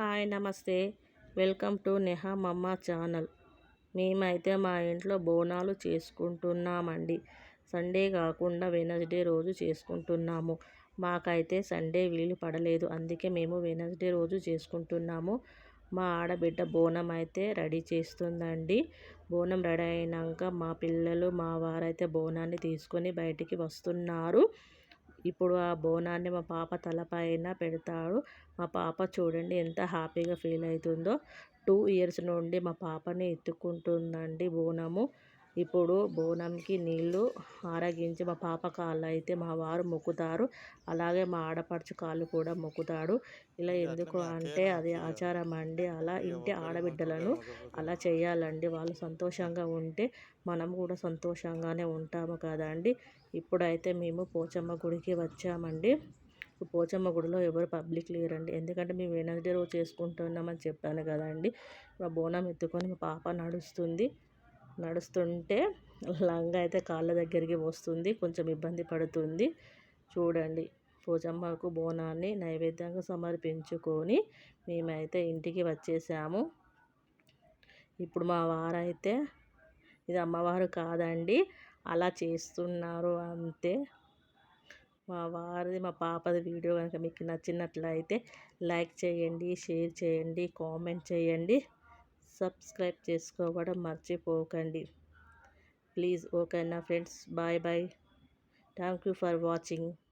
Hi నమస్తే. Welcome to Neha మమ్మ channel. మేమైతే మా ఇంట్లో బోనాలు చేసుకుంటున్నామండి. సండే కాకుండా వెనస్డే రోజు చేసుకుంటున్నాము. మాకైతే సండే వీలు పడలేదు. అందుకే మేము వెనస్డే రోజు చేసుకుంటున్నాము. మా ఆడబిడ్డ బోనం అయితే రెడీ చేస్తుందండి. బోనం రెడీ అయినాక మా పిల్లలు మా వారైతే బోనాన్ని తీసుకొని బయటికి వస్తున్నారు. ఇప్పుడు ఆ బోనాన్ని మా పాప తలపైన పెడతాడు. మా పాప చూడండి ఎంత హ్యాపీగా ఫీల్ అవుతుందో. టూ ఇయర్స్ నుండి మా పాపని ఎత్తుకుంటుందండి బోనము. ఇప్పుడు బోనంకి నీళ్ళు ఆరగించి మా పాప కాళ్ళు అయితే మా వారు మొక్కుతారు. అలాగే మా ఆడపడుచు కాళ్ళు కూడా మొక్కుతాడు. ఇలా ఎందుకు అంటే అది ఆచారం అండి. అలా ఇంటి ఆడబిడ్డలను అలా చేయాలండి. వాళ్ళు సంతోషంగా ఉంటే మనం కూడా సంతోషంగానే ఉంటాము కదండి. ఇప్పుడైతే మేము పోచమ్మ గుడికి వచ్చామండి. పోచమ్మ గుడిలో ఎవరు పబ్లిక్ లేరండి. ఎందుకంటే మేము వెనస్డే రోజు చేసుకుంటున్నామని చెప్పాను కదండి. మా బోనం ఎత్తుకొని మా పాప నడుస్తుంది. నడుస్తుంటే లంగా అయితే కాళ్ళ దగ్గరికి వస్తుంది కొంచెం ఇబ్బంది పడుతుంది. చూడండి పోచమ్మకు బోనాన్ని నైవేద్యంగా సమర్పించుకొని మేమైతే ఇంటికి వచ్చేసాము. ఇప్పుడు మా వారైతే ఇది అమ్మవారు కాదండి అలా చేస్తున్నారు అంతే. మా వారిది మా పాపది వీడియో కనుక మీకు నచ్చినట్లయితే లైక్ చేయండి షేర్ చేయండి కామెంట్ చేయండి. సబ్స్క్రైబ్ చేసుకోవడం మర్చిపోకండి. ప్లీజ్ ఓకేనా friends? Bye bye. Thank you for watching.